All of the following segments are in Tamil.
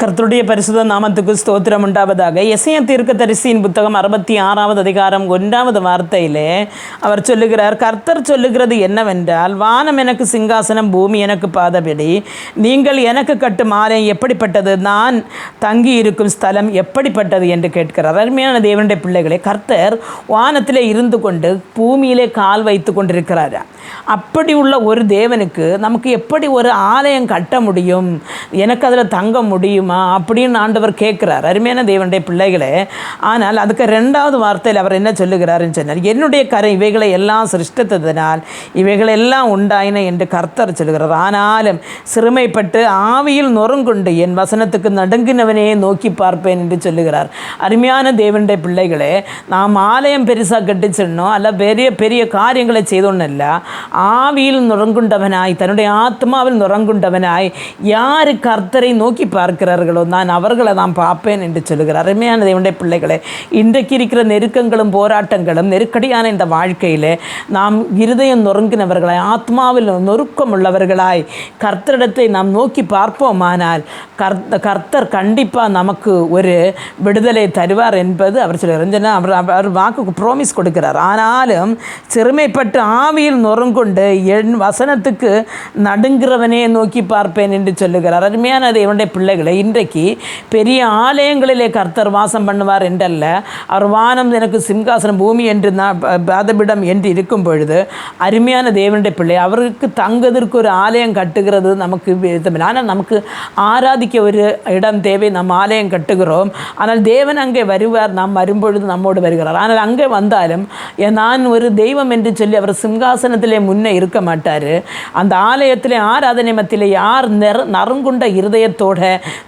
கர்த்தருடைய பரிசுத நாமத்துக்கு ஸ்தோத்திரம் உண்டாவதாக. எசைய தீர்க்க தரிசியின் புத்தகம் அறுபத்தி ஆறாவது அதிகாரம் ஒன்றாவது வார்த்தையிலே அவர் சொல்லுகிறார் கர்த்தர் சொல்லுகிறது என்னவென்றால் வானம் எனக்கு சிங்காசனம் பூமி எனக்கு பாதபடி. நீங்கள் எனக்கு கட்டும் ஆலயம் எப்படிப்பட்டது? நான் தங்கி இருக்கும் ஸ்தலம் எப்படிப்பட்டது? என்று கேட்கிறார். அருமையான தேவனுடைய பிள்ளைகளே கர்த்தர் வானத்திலே இருந்து கொண்டு பூமியிலே கால் வைத்து கொண்டிருக்கிறார். அப்படி உள்ள ஒரு தேவனுக்கு நமக்கு எப்படி ஒரு ஆலயம் கட்ட முடியும்? எனக்கு அதில் தங்க முடியும்? முடியுமா அப்படின்னு ஆண்டவர் கேட்குறார் அருமையான தேவனுடைய பிள்ளைகளே ஆனால் அதுக்கு ரெண்டாவது வார்த்தையில் அவர் என்ன சொல்லுகிறாருன்னு சொன்னார் என்னுடைய கரை இவைகளை எல்லாம் சிருஷ்டித்ததினால் இவைகள் எல்லாம் உண்டாயின என்று கர்த்தர் சொல்லுகிறார். ஆனாலும் சிறுமைப்பட்டு ஆவியில் நொறுங்குண்டு என் வசனத்துக்கு நடுங்கினவனையே நோக்கி பார்ப்பேன் என்று சொல்லுகிறார். அருமையான தேவனுடைய பிள்ளைகளே நாம் ஆலயம் பெருசாக கட்டி சொன்னோம் அல்ல பெரிய பெரிய காரியங்களை செய்தோன்னு இல்லை ஆவியில் நுறங்குண்டவனாய் தன்னுடைய ஆத்மாவில் நுறங்குண்டவனாய் யார் கர்த்தரை நோக்கி பார்க்கிறார் பார்க்கிறார்களோ நான் அவர்களை நான் பார்ப்பேன் என்று சொல்லுகிறார். அருமையான தேவனுடைய பிள்ளைகளே இன்றைக்கு இருக்கிற நெருக்கங்களும் போராட்டங்களும் நெருக்கடியான இந்த வாழ்க்கையில் நாம் இருதயம் நொறுங்கினவர்களாய் ஆத்மாவில் நொறுக்கம் உள்ளவர்களாய் கர்த்தரிடத்தை நாம் நோக்கி பார்ப்போமானால் கர் கர்த்தர் கண்டிப்பாக நமக்கு ஒரு விடுதலை தருவார் என்பது அவர் சொல்லுகிறார் அவர் அவர் வாக்கு ப்ரோமிஸ் கொடுக்கிறார். ஆனாலும் சிறுமைப்பட்டு ஆவியில் நொறுங்கொண்டு என் வசனத்துக்கு நடுங்கிறவனே நோக்கி பார்ப்பேன் என்று சொல்லுகிறார். அருமையான தேவனுடைய பிள்ளைகளை இன்றைக்கு பெரிய ஆலயங்களிலே கர்த்தர் வாசம் பண்ணுவார் என்றல்ல. அவர் வானம் எனக்கு சிம்காசனம் பூமி என்று நான் பாதபிடம் என்று இருக்கும் பொழுது அருமையான தேவனுடைய பிள்ளை அவருக்கு தங்குவதற்கு ஒரு ஆலயம் கட்டுகிறது நமக்கு ஆனால் நமக்கு ஆராதிக்க ஒரு இடம் தேவை நம்ம ஆலயம் கட்டுகிறோம். ஆனால் தேவன் அங்கே வருவார் நாம் வரும்பொழுது நம்மோடு வருகிறார். ஆனால் அங்கே வந்தாலும் நான் ஒரு தெய்வம் என்று சொல்லி அவர் சிம்காசனத்திலே முன்னே இருக்க மாட்டார். அந்த ஆலயத்திலே ஆராதனை மத்தியிலே யார் நெர் நறுங்குண்ட இருதயத்தோட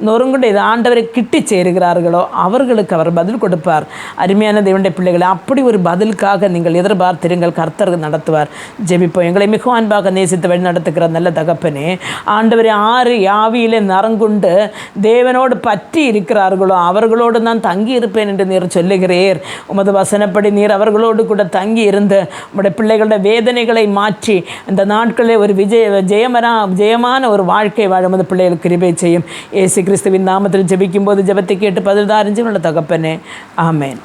நொறுங்குண்ட இது ஆண்டவரை கிட்டி சேருகிறார்களோ அவர்களுக்கு அவர் பதில் கொடுப்பார். அருமையான தேவனுடைய பிள்ளைகளை அப்படி ஒரு பதிலுக்காக நீங்கள் எதிர்பார்த்திருங்கள் கர்த்தர் நடத்துவார். ஜெபிப்போம். எங்களை மிகவும் அன்பாக நேசித்து வழி நடத்துகிற நல்ல தகப்பனே ஆண்டவரை ஆறு யாவியிலே நரங்குண்டு தேவனோடு பற்றி இருக்கிறார்களோ அவர்களோடு நான் தங்கி இருப்பேன் என்று நீர் சொல்லுகிறீர். உமது வசனப்படி நீர் அவர்களோடு கூட தங்கி இருந்து உங்களுடைய பிள்ளைகளுடைய வேதனைகளை மாற்றி இந்த நாட்களில் ஒரு விஜய ஜெயமரா ஜெயமான ஒரு வாழ்க்கை வாழும் பிள்ளைகளுக்கு கிருபை செய்யும். ஏசு ക്രിസ്തുവിൻ നാമത്തിൽ ജപിക്കുമ്പോൾ ജപത്തെ കേട്ട് പതിനാരഞ്ചിനുള്ള തകപ്പനെ. ആമേൻ.